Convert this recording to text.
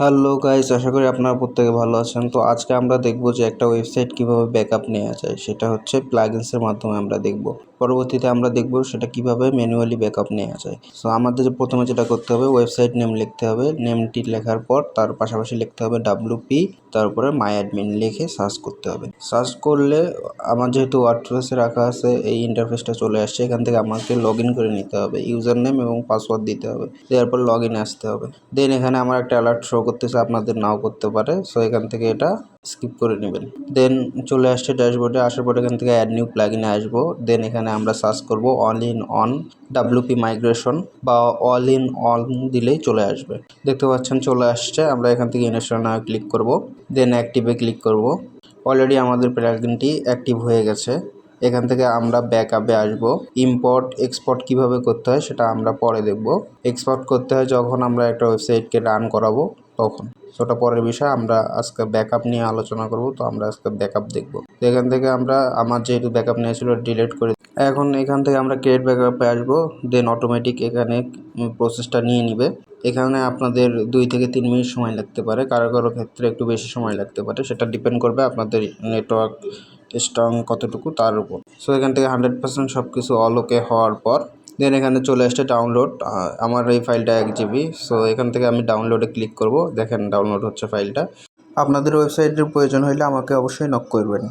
Hello guys আশা করি আপনারা প্রত্যেকে ভালো আছেন। তো আজকে আমরা দেখব যে একটা ওয়েবসাইট কীভাবে ব্যাকআপ নেওয়া যায়, সেটা হচ্ছে প্লাগইনসের মাধ্যমে আমরা দেখব। পরবর্তীতে আমরা দেখব সেটা কীভাবে ম্যানুয়ালি ব্যাকআপ নেওয়া যায়। সো আমাদের প্রথমে যেটা করতে হবে ওয়েবসাইট নেম লিখতে হবে। নেমটি লেখার পর তার পাশাপাশি লিখতে হবে ডাব্লুপি তারপরে মাই অ্যাডমিন লিখে সার্চ করতে হবে। সার্চ করলে আমার যেহেতু ওয়ার্ডপ্রেসে রাখা আছে, এই ইন্টারফেসটা চলে আসছে। এখান থেকে আমাকে লগ করে নিতে হবে। ইউজার নেম এবং পাসওয়ার্ড দিতে হবে। দেওয়ার পর লগ আসতে হবে। দেন এখানে আমার একটা অ্যালার্ট শো করতেছে আপনাদের নাও করতে পারে। সো এখান থেকে এটা স্কিপ করে নেবেন। দেন চলে আসছে ড্যাশবোর্ডে আসার পর এখান থেকে অ্যাড নিউ প্লাগ ইনে আসব। দেন এখানে আমরা সার্চ করব all in one WP migration বা অল ইন অন দিলেই চলে আসবে। দেখতে পাচ্ছেন চলে আসছে, আমরা এখান থেকে ইনস্টল নাও ক্লিক করব। দেন অ্যাক্টিভে ক্লিক করব। অলরেডি আমাদের প্লাগইনটি অ্যাক্টিভ হয়ে গেছে। এখান থেকে আমরা ব্যাকআপে আসব। ইম্পোর্ট এক্সপোর্ট কীভাবে করতে হয় সেটা আমরা পরে দেখব। এক্সপোর্ট করতে হয় যখন আমরা একটা ওয়েবসাইটকে রান করাবো। তখন। সেটা পরের বিষয়, আমরা আজকে ব্যাকআপ নিয়ে আলোচনা করব, তো আমরা আজকে ব্যাকআপ দেখব। তো এখান থেকে আমরা, আমার যেহেতু ব্যাকআপ নিয়েছিল ডিলিট করে এখন এখান থেকে আমরা ক্রিয়েট ব্যাকআপে আসব দেন অটোমেটিক এখানে প্রসেসটা নিয়ে নিবে। এখানে আপনাদের দুই থেকে তিন মিনিট সময় লাগতে পারে, কারও কারও ক্ষেত্রে একটু বেশি সময় লাগতে পারে। সেটা ডিপেন্ড করবে আপনাদের নেটওয়ার্ক স্ট্রং কতটুকু, তার উপর। সো এখান থেকে হান্ড্রেড পার্সেন্ট সব কিছু অল ওকে হওয়ার পর দেন এখানে চলে আসছে ডাউনলোড আমার এই ফাইলটা এক জিবি সো এখান থেকে আমি ডাউনলোডে ক্লিক করব। দেখেন ডাউনলোড হচ্ছে ফাইলটা আপনাদের ওয়েবসাইটের প্রয়োজন হলে আমাকে অবশ্যই নক করবেন।